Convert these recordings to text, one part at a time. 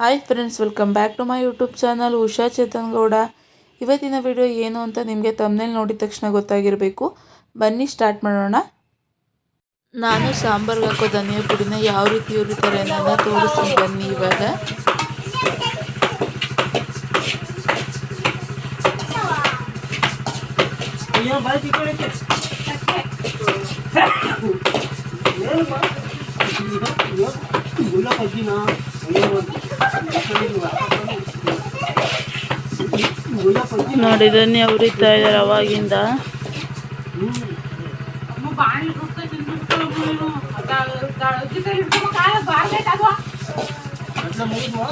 Hi friends welcome back to my YouTube channel Usha Chetan Gowda ಇವತ್ತಿನ video ಏನು ಅಂತ ನಿಮಗೆ ತಮ್ಮನೇಲಿ ನೋಡಿದ ತಕ್ಷಣ ಗೊತ್ತಾಗಿರಬೇಕು ಬನ್ನಿ ಸ್ಟಾರ್ಟ್ ಮಾಡೋಣ ನಾನು ಸಾಂಬಾರ್ಗೆ ಹಾಕೋ ಧನಿಯಾ ಪುಡಿನ ಯಾವ ರೀತಿ ಹುರಿತಾರೆ ಅನ್ನೋದನ್ನ ತೋರಿಸ್ತೀನಿ ಬನ್ನಿ ಇವಾಗ ನೋಡಿ ಧನಿಯಾ ಹುರಿತಾ ಇದ್ದಾರೆ ಅವಾಗಿಂದ.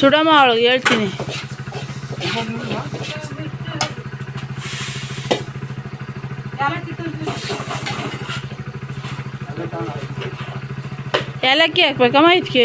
ಸುಡಮ್ಮ ಅವಳಿಗೆ ಹೇಳ್ತೀನಿ. ಏಲಕ್ಕಿ ಹಾಕ್ಬೇಕಮ್ಮ ಇದಕ್ಕೆ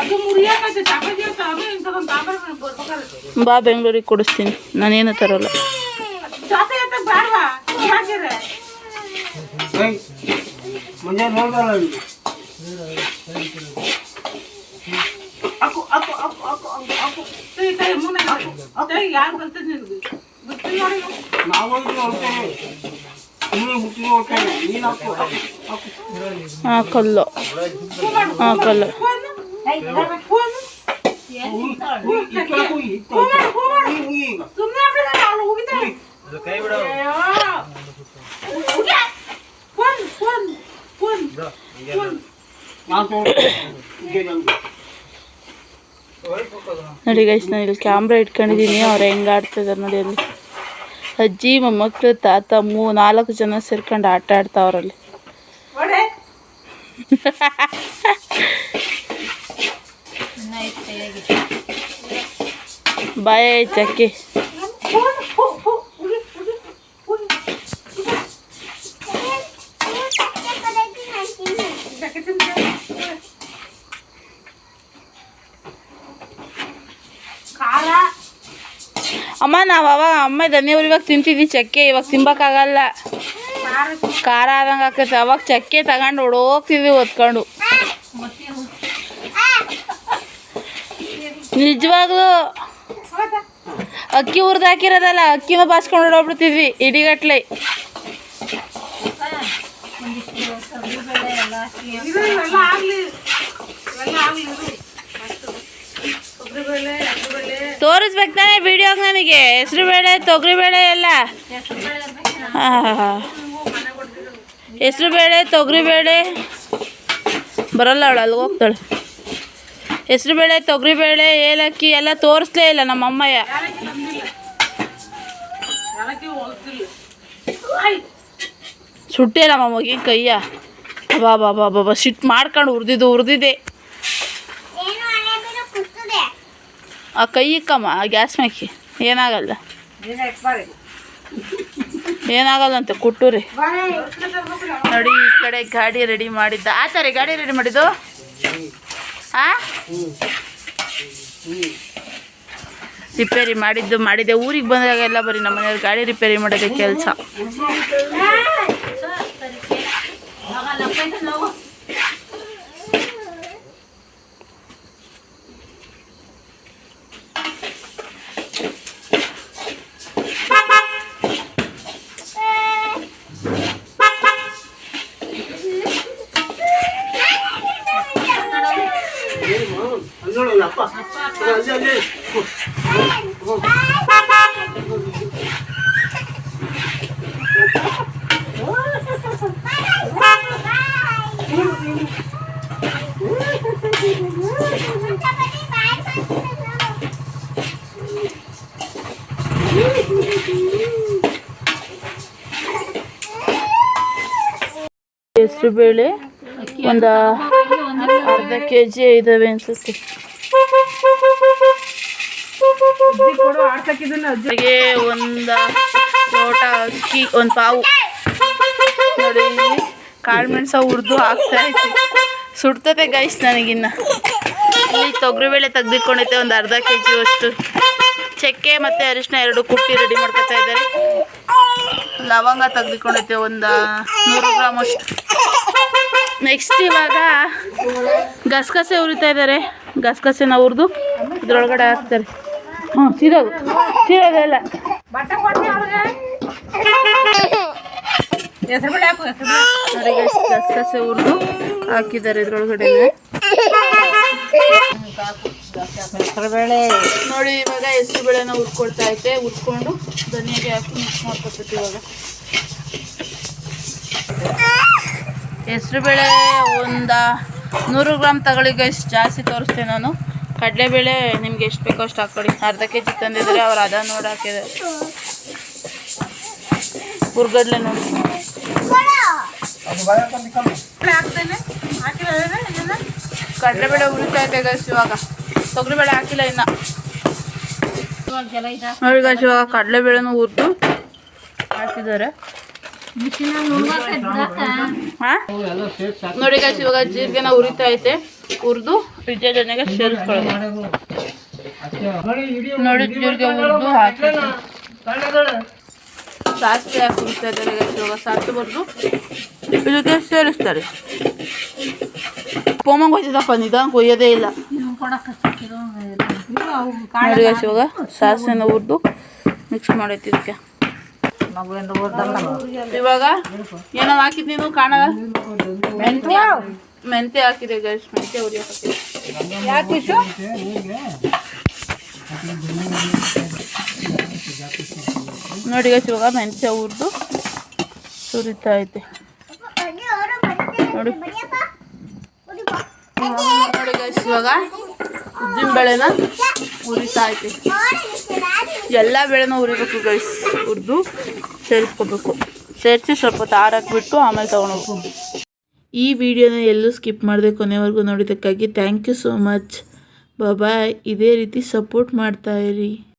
ಅದು ಮುರಿಯಾಕತ್ತೆ ಚಪಾತಿ ಅಂತ ಅದು ಇಂಥದೊಂದು ಆಮೇಲೆ ಬರ್ಬೇಕಾದ್ರೆ ಬಾ ಬೆಂಗಳೂರಿಗೆ ಕೊಡಿಸ್ತೀನಿ. ನಾನೇನು ತರೋಲ್ಲ. ಮುಂಜಾನೆ ನೋಡ್ದಲ್ಲ ಅಕ್ಕು ಅಕ್ಕು ಅಕ್ಕು ಅಕ್ಕು ಅಕ್ಕು ಹಾಕು ಕೈ ಕೈ ಮುನ್ನ ಕೈ ಯಾರು ಬರ್ತದೆ ನಿನಗೆ ಗೊತ್ತಿಲ್ಲ ನಾವು ಸುಮ್ಮನೆ ಹಾಕು ಹಾಕು ಹಾಕು ಕೈ ನೋಡಿ ಗೈಸ್ ನಾನು ಇಲ್ಲಿ ಕ್ಯಾಮ್ರಾ ಇಟ್ಕೊಂಡಿದ್ದೀನಿ. ಅವ್ರು ಹೆಂಗೆ ಆಡ್ತಿದ್ದಾರೆ ನೋಡಿ ಅಲ್ಲಿ. ಅಜ್ಜಿ ಮೊಮ್ಮಕ್ಕಳು ತಾತ ಮೂ ನಾಲ್ಕು ಜನ ಸೇರ್ಕೊಂಡು ಆಟ ಆಡ್ತಾವ್ರಲ್ಲಿ ಬಾಯ್ ಬಾಯ ಚಕ್ಕಿ. ಅಮ್ಮ, ನಾವು ಅವಾಗ ಅಮ್ಮ ಧನ್ಯವ್ರು ಇವಾಗ ತಿಂತಿದ್ವಿ. ಚಕ್ಕೆ ಇವಾಗ ತಿಂಬಕ್ಕಾಗಲ್ಲ ಖಾರ ಆದಂಗೆ ಆಗ್ತೈತೆ ಅವಾಗ ಚಕ್ಕೆ ತಗೊಂಡು ಓಡೋಗ್ತಿದ್ವಿ ಹೊತ್ಕೊಂಡು. ನಿಜವಾಗ್ಲೂ ಅಕ್ಕಿ ಹುರ್ದು ಹಾಕಿರೋದಲ್ಲ, ಅಕ್ಕಿನ ಬಾಸ್ಕೊಂಡು ಓಡೋಗ್ಬಿಡ್ತಿದ್ವಿ, ಇಡಿಗಟ್ಲೆ. ಇದು ತೋರಿಸ್ಬೇಕು ತಾನೇ ವಿಡಿಯೋಗೆ ನನಗೆ. ಹೆಸರು ಬೇಳೆ, ತೊಗರಿ ಬೇಳೆ ಎಲ್ಲ. ಹೆಸರು ಬೇಳೆ, ತೊಗರಿ ಬೇಳೆ. ಬರಲ್ಲ ಅವಳು, ಅಲ್ಲಿಗೆ ಹೋಗ್ತಾಳೆ. ಹೆಸರು ಬೇಳೆ, ತೊಗರಿ ಬೇಳೆ, ಏಲಕ್ಕಿ ಎಲ್ಲ ತೋರಿಸ್ಲೇ ಇಲ್ಲ ನಮ್ಮ ಅಮ್ಮಯ್ಯ. ಸುಟ್ಟೆ ನಮ್ಮ ಮಗಿನ ಕೈಯ. ಬಾ ಬಾ ಬಾ ಸಿಟ್ಟು ಮಾಡ್ಕೊಂಡು ಉರ್ದಿದ್ದು ಹುರಿದಿದ್ದೆ ಆ ಕೈ ಇಕ್ಕಮ್ಮ ಆ ಗ್ಯಾಸ್ ಮ್ಯಾಕಿ ಏನಾಗಲ್ಲ. ಏನಾಗಲ್ಲಂತೆ, ಕುಟ್ಟುರಿ. ನೋಡಿ, ಈ ಕಡೆ ಗಾಡಿ ರೆಡಿ ಮಾಡಿದ್ದ. ಆ ಸರಿ, ಗಾಡಿ ರೆಡಿ ಮಾಡಿದ್ದು? ಆ? ರಿಪೇರಿ ಮಾಡಿದ್ದು, ಮಾಡಿದೆ. ಊರಿಗೆ ಬಂದಾಗ ಎಲ್ಲ ಬರೀ ನಮ್ಮ ಮನೆಯವ್ರು ಗಾಡಿ ರಿಪೇರಿ ಮಾಡೋದೇ ಕೆಲಸ. i don't know what that ಅರ್ಧ ಕೆ ಜಿ ಇದಾವೆ ಅನ್ಸುತ್ತೆ. ಅಜ್ಜಿಗೆ ಒಂದು ಲೋಟ ಅಕ್ಕಿ ಒಂದು ಪಾವು. ನೋಡಿ ಕಾಳು ಮೆಣಸ ಹುರಿದು ಹಾಕ್ತಾ ಐತಿ ಸುಡ್ತತೆ ಗೈಸ್ ನನಗಿನ್ನ. ಇಲ್ಲಿ ತೊಗರಿಬೇಳೆ ತೆಗ್ದಿಟ್ಕೊಂಡೈತೆ ಒಂದು ಅರ್ಧ ಕೆ ಜಿ ಅಷ್ಟು. ಚಕ್ಕೆ ಮತ್ತು ಅರಿಶಿನ ಎರಡು ಕುಟ್ಟಿ ರೆಡಿ ಮಾಡ್ಕೊತಾ ಇದ್ದಾರೆ. ಲವಂಗ ತೆಗ್ದಿಟ್ಕೊಂಡೈತೆ ಒಂದು ನೂರು ಗ್ರಾಮ್ ಅಷ್ಟು. ನೆಕ್ಸ್ಟ್ ಇವಾಗ ಗಸಗಸೆ ಉರಿತಾ ಇದ್ದಾರೆ ಗಸಗಸೆನ ಉರಿದು ಇದ್ರೊಳಗಡೆ ಹಾಕ್ತಾರೆ. ಹ್ಞೂ ಸೀರೋದು. ಸೀರೋದೆಲ್ಲ ಗಸಗಸೆ ಹುರಿದು ಹಾಕಿದ್ದಾರೆ ಇದ್ರೊಳಗಡೆ ನೋಡಿ ಇವಾಗ ಹೆಸರು ಬೇಳೆನ ಹುರ್ಕೊಳ್ತಾ ಐತೆ ಹುರ್ಕೊಂಡು ಧನಿಯಾಗೆ ಹಾಕಿ ಮಿಕ್ಸ್ ಮಾಡ್ಕೊತೈತಿ ಇವಾಗ. ಹೆಸರು ಬೇಳೆ ಒಂದು ನೂರು ಗ್ರಾಮ್ ತಗೊಳ್ಳಿ ಗೈಸ್ ಜಾಸ್ತಿ ತೋರಿಸ್ತೀನಿ ನಾನು. ಕಡಲೆಬೇಳೆ ನಿಮ್ಗೆ ಎಷ್ಟು ಬೇಕೋ ಅಷ್ಟು ಹಾಕ್ಕೊಳ್ಳಿ ಅರ್ಧ ಕೆ ಜಿ ತಂದಿದ್ದಾರೆ ಅವ್ರು ಅದ ನೋಡಿ ಹಾಕಿದ್ದಾರೆ ಹುರ್ಗಡ್ಲೆ ನೋಡಿ. ಕಡಲೆಬೇಳೆ ಹುರಿತಾ ಇದೆ ಗೈಸ್ ಇವಾಗ. ತೊಗರಿಬೇಳೆ ಹಾಕಿಲ್ಲ ಇನ್ನ. ನೋಡಿ ಗೈಸ್ ಇವಾಗ ಕಡಲೆಬೇಳೆನೂ ಹುರಿದು ಹಾಕಿದ್ದಾರೆ. ನೋಡಿ ಗಾಯ್ಸ್ ಇವಾಗ ಜೀರಿಗೆನ ಉರಿತಾ ಐತೆ. ಹುರಿದು ಫ್ರಿಜ್ಜೆ ಜೊತೆಗೆ ಸೇರಿಸ್ಕೊಳ್ಳೋದು ನೋಡಿ ಜೀರಿಗೆ ಹುರಿದು ಹಾಕಿ ಸಾಸಿವೆ ಹಾಕಿ ಉರಿತಾ ಇದ್ದಾರೆ ಇವಾಗ ಸಾಸಿವೆ ಬರೆದು ಇದಕ್ಕೆ ಸೇರಿಸ್ತಾರೆ. ಪೋಮಂಗ್ ಹೋಯ್ತದಪ್ಪ ನಿಧಾನ ಕೊಯ್ಯೋದೇ ಇಲ್ಲ. ನೋಡಿ ಗಾಯ್ಸ್ ಇವಾಗ ಸಾಸಿವೆನ ಹುರಿದು ಮಿಕ್ಸ್ ಮಾಡೈತಿ ಇದಕ್ಕೆ. ಇವಾಗ ಏನೋ ಹಾಕಿದ್ ನೀನು ಕಾಣಲ್ಲ ಮೆಂತ್ಯ? ಮೆಂತ್ಯ ಹಾಕಿದೆ ಗೈಸ್ ಮೆಂತ್ಯ ಉರಿ ಹಾಕಿದೆ ಯಾಕೆ ನೋಡಿ ಗೈಸ್ ಇವಾಗ ಮೆಂತ್ಯ ಹುರಿದು ಸುರಿತಾ ಐತೆ. ನೋಡಿ. ನೋಡಿ ಗೈಸ್ ಇವಾಗ ಉದ್ದಿನ ಬೆಳೆನ ಉರಿತಾ ಐತೆ. ಎಲ್ಲ ಬೆಳೆನ ಉರಿಬೇಕು ಗೈಸ್ ಹುರಿದು ಸೇರಿಸ್ಕೋಬೇಕು. ಸೇರಿಸಿ ಸ್ವಲ್ಪ ಹೊತ್ತು ಆರಾಕ್ಬಿಟ್ಟು ಆಮೇಲೆ ತೊಗೊಳೋದು ಈ ವಿಡಿಯೋನ ಎಲ್ಲೂ ಸ್ಕಿಪ್ ಮಾಡಿದೆ ಕೊನೆವರೆಗೂ ನೋಡಿದ್ದಕ್ಕಾಗಿ thank you so much bye ಇದೇ ರೀತಿ ಸಪೋರ್ಟ್ ಮಾಡ್ತಾಯಿರಿ